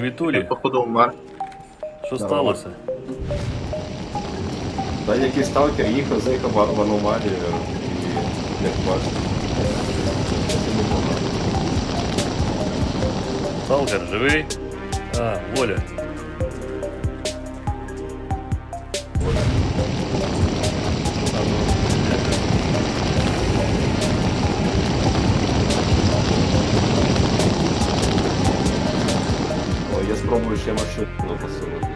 Привітулі, Походу вмер. що сталося? Та якийсь сталкер їхав, заїхав в в аномалію і не побачив. Це не було. Сталкер, живий? А, Воля. А я спробую ще машину посунути.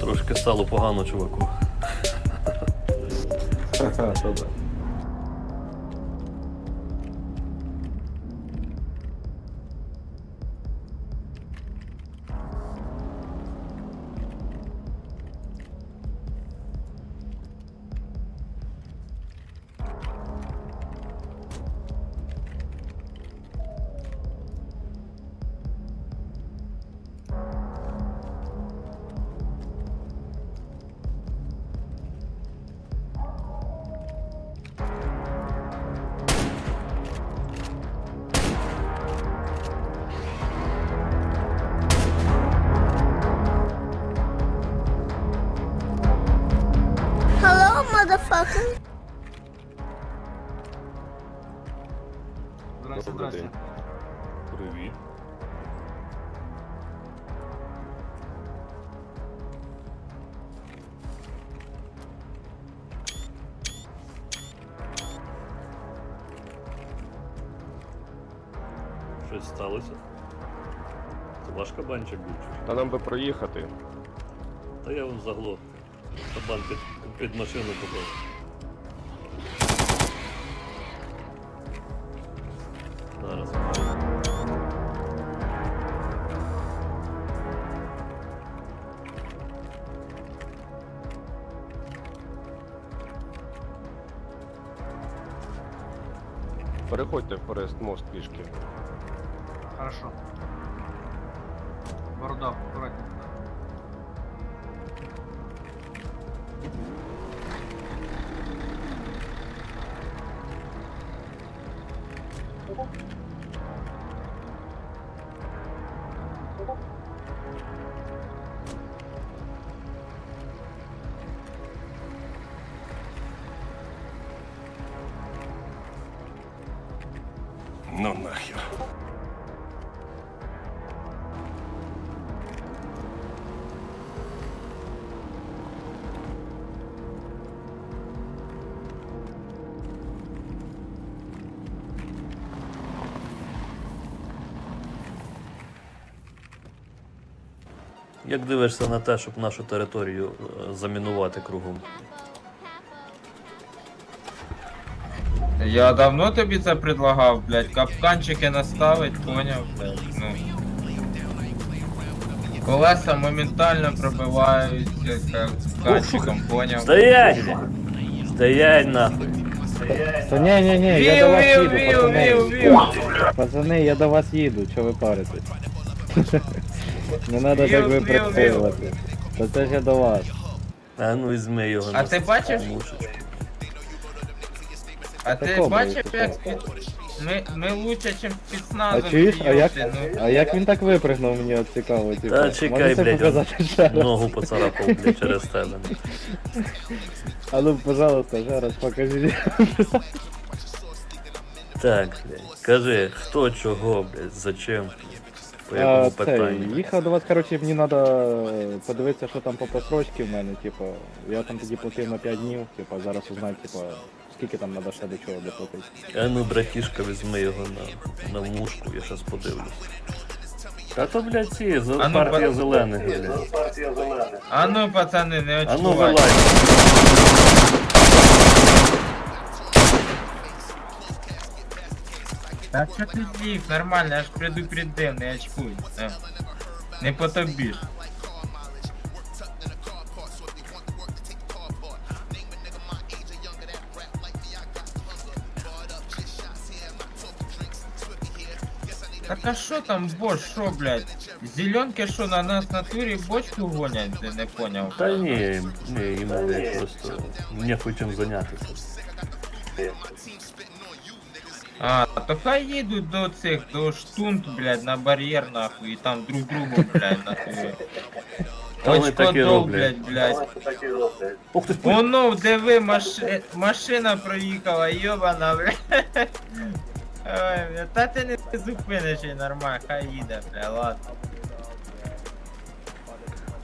Трошки стало погано, чуваку. Ха-ха, motherfucker. Здрасте, Добрий здрасте. Привіт. Щось сталося? Це ваш кабанчик був? чи що? Та нам би проїхати. Та я вам заглох. Кабан під, під машину попав. Зараз. Переходьте в Форест мост пішки. Хорошо. Борода, аккуратнее. Як дивишся на те, щоб нашу територію е, замінувати кругом? Я давно тобі це предлагав, блядь, капканчики наставить, поняв, блядь, ну. Колеса моментально пробиваються капканчиком, поняв. Стоять! Стоять нахуй! Та ні, ні, ні, я до вас їду, вів, пацани. вів, вів. Пацани, я до вас їду, що ви паритесь? Не треба так випрацьовувати. Та це ж я до вас. А ну візьми його А на ти бачиш? мушечку. А ти Такого, бачив, такого. як ми, ми лучше, ніж А спецназом. чуєш, а як, ну. а як він так випрыгнув, мені от цікаво, типу. Та чекай, Можете блядь, показати ще раз? Ногу поцарапав, блядь, через тебе. А ну, пожалуйста, ще раз покажіть. Так, блядь, кажи, хто чого, блядь, зачем, по А, якому це, питанню? їхав до вас, коротше, мені треба подивитися, що там по просрочці в мене, типу. Я там тоді платив на 5 днів, типу, зараз узнати, типу, скільки там треба ще до чого доплатити. А ну, братішка, візьми його на, на мушку, я щас подивлюсь. Та то, блядь, ці, за- А ну, партія ба- зелених, блядь. А ну, пацани, не А ну, очкувай. вилазь. Та що ти злів, нормально, я ж предупредив, не очкуй. Е, Не по тобі ж. Так а що там бош, що, блядь? Зеленки що на нас в натурі бочку гонять, ти не поняв? Та ні, ні, їм просто не чим зайнятися. А, то хай їдуть до цих, до штунт, блядь, на бар'єр нахуй, і там друг другу, блядь, нахуй. Та вони так і Очкодов, блядь, роблять. блядь. Ох ти Воно, диви, маши... машина проїхала, йобана, блядь. Ой, бля, та ти не зупиниш і нормально, хай їде, бля, ладно.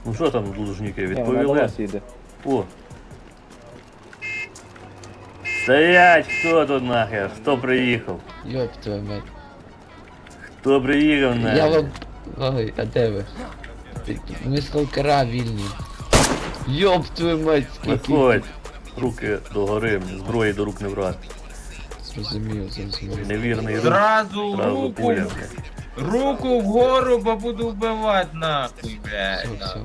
Ну що там должники Ні, вона до відповіли? нас їде. О. Стоять, хто тут нахер? Хто приїхав? Йоп твою мать. Хто приїхав Я нахер? вам. Ой, а де ви? Ми сталкера вільні. Йоп твою мать, скільки. Виходь. Руки догори, зброї до рук не брати. Зрозумів, зрозумів. Невірний рух. Зразу Зразу руку, пуля, блядь. руку вгору, бо буду вбивати нахуй, Все, все.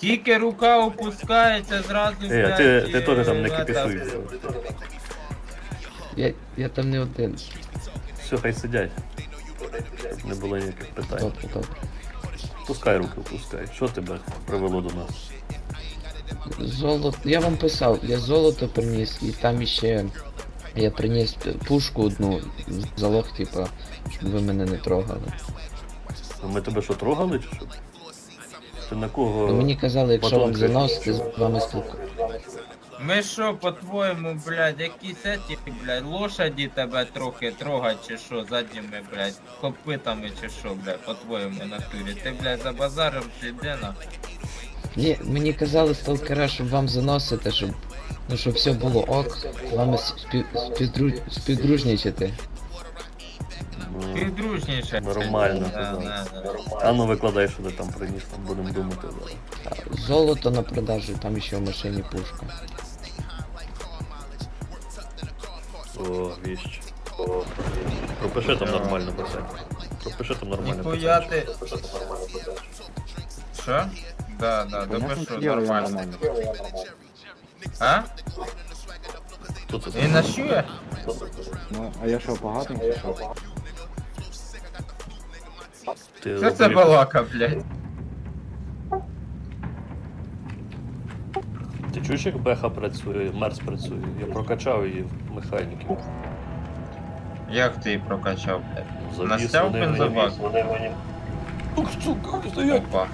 Тільки рука опускається, зразу, Ей, а ти, ти е, теж там не это. Я, я там не один. Все, хай сидять. Щоб не було ніяких питань. Добре, добре. Пускай руки, пускай. Що тебе привело до нас? Золото. Я вам писав, я золото приніс, і там іще. Я приніс пушку одну, залог, типа, щоб ви мене не трогали. Ну, Ми тебе що, трогали чи що? Ти на кого? Ну, мені казали, якщо вам кричить. заносити, з вами спілку. Ми що, по-твоєму, блядь, якісь еті, блядь, лошаді тебе трохи трогать чи що, задніми, блядь, копитами чи що, блядь, по-твоєму натурі. Ти, блядь, за базаром чи де нахуй? Ні, мені казали сталкера, щоб вам заносити, щоб. Ну щоб все було ок, з вами спів, співдру, співдружнічати. Ну, Підручніше. Нормально, Да, да. А ну викладай, що ти там приніс, там будемо думати. зараз. Золото на продажу, там ще в машині пушка. О, віщ. Пропиши там нормально писати. Пропиши там нормально Ніхуя ти. Що? Да, да, допишу, що нормально. А? Хто це? Він нащує? Ну, а я що, поганий? чи що? Ти Що це балака, блядь? Ти чуєш, як Беха працює, Мерс працює? Я прокачав її в механіків. Як ти її прокачав, блядь? Завіс, Настяв вони мені- бензобак? вони мені- Ух, сука, стоять! Опа.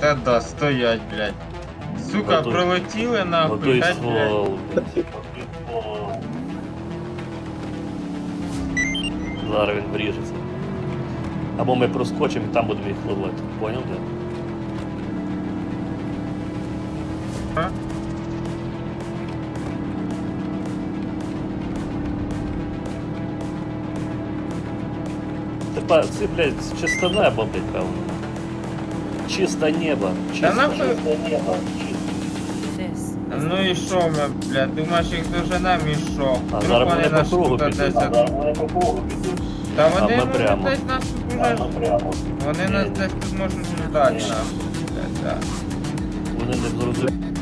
Та да, стоять, блядь. Сука, Готуй. пролетіли нахуй, хай, блядь. ствол. Зараз він вріжеться. Або ми проскочимо і там будемо їх ловити. Поняв, де? А? Тепер це, блядь, чисте небо, блядь, певно. Чисте небо. Та Чисте, нахуй. чисте небо. This Ну і що ми, блядь, думаєш їх доженем і що? А Вдруг зараз вони по нас кругу тут підуть. десь- А зараз вони по кругу підуть. Та вони А ми можуть прямо. десь нас Вони нас десь тут можуть ждати. Вони не зрозуміють.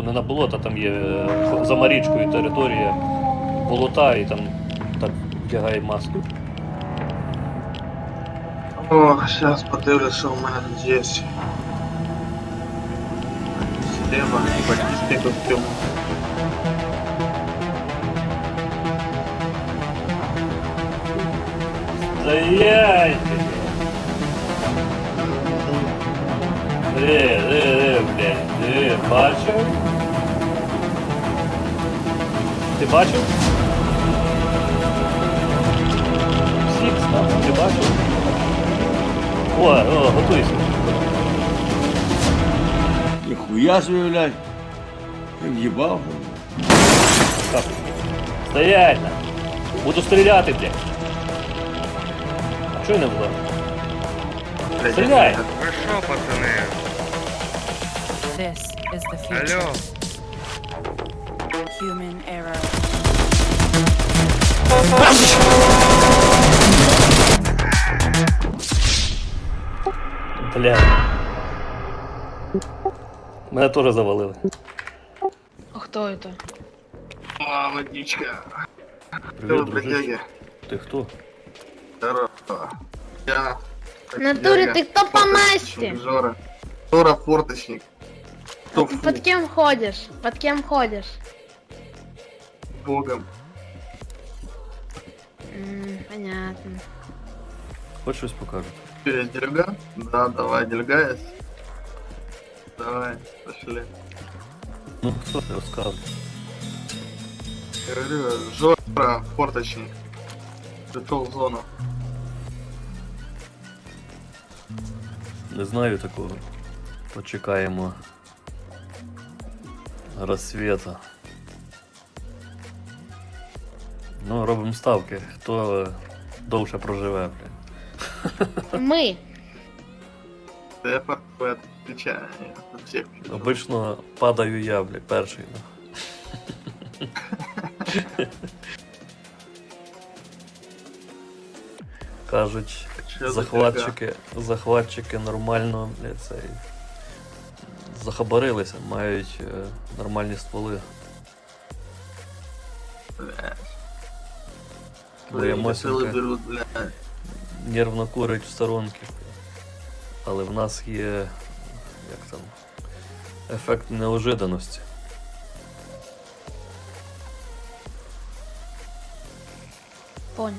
Типу, не на болото, там є е, за Марічкою територія болота і там так вдягає маску. О, сейчас подивлюся, у мене тут є. Система, батьківський костюм. Стоять! Де, де, блядь, де, бачив? Ти бачив? Всіх став, ти бачив? О, о, готуйся. Ніхуя собі, блядь. В'їбав. Так. Стоять! Буду стріляти, блядь. А чого не було? Стріляй! Ви що, пацани? This is the future. Алло, Human error. Бля. Мене теж завалили. А кто это? А, водичка. Привіт, дружище. Ти хто? Здорово. Я... В натуре ты кто по масти? Жора. Жора форточник. Под кем ходишь? Под кем ходишь? Богом. М, понятно. Хоч щось покажу. Есть дельга? Да, давай, дельга есть. Давай, пошли. Ну, що ти розказуєш? Я говорю, Жора форточник. Пришел в зону. Не знаю такого. Почекаємо. рассвета. Ну, робимо ставки. Хто довше проживе, блін. Ми. Тепер відповідає. Обично падаю я, блін, перший. ну. Кажуть, захватчики, захватчики нормально, блін, цей. Захабарилися, мають е, нормальні стволи. блядь. нервно курить в сторонки. Але в нас є. як там. Ефект неожиданості. Понял.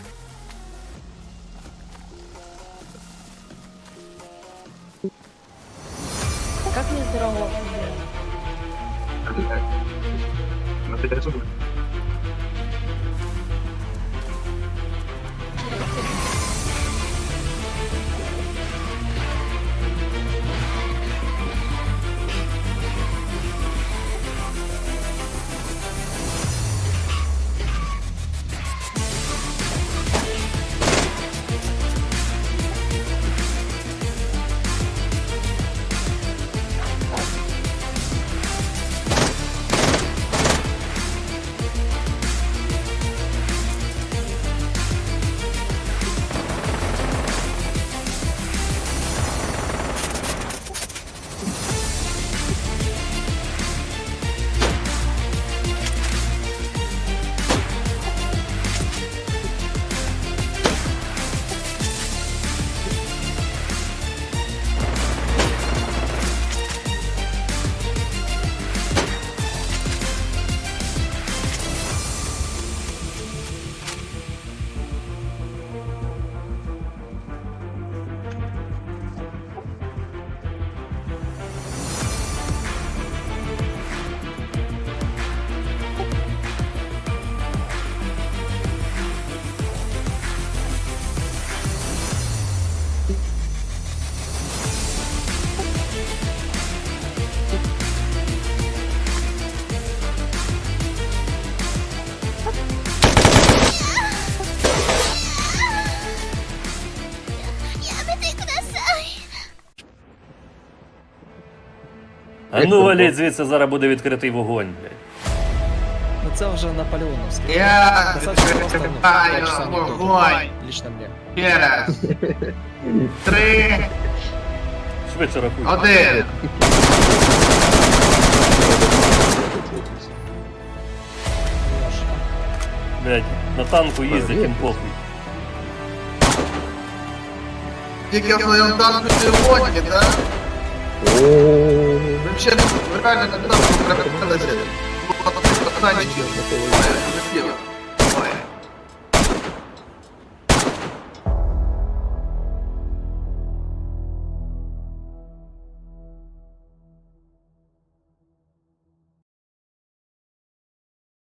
А ну валіть звідси зараз буде відкритий вогонь. Ну це вже наполеоновське. Я просто, ну, відкриваю вогонь. Лично мне. Ще раз. Три, Швидше рахуй. один. Блядь, на танку їздять, їм похуй. Тільки в своєму танку сьогодні, да? Вообще, ну, реально, когда мы провернули, было такое не было.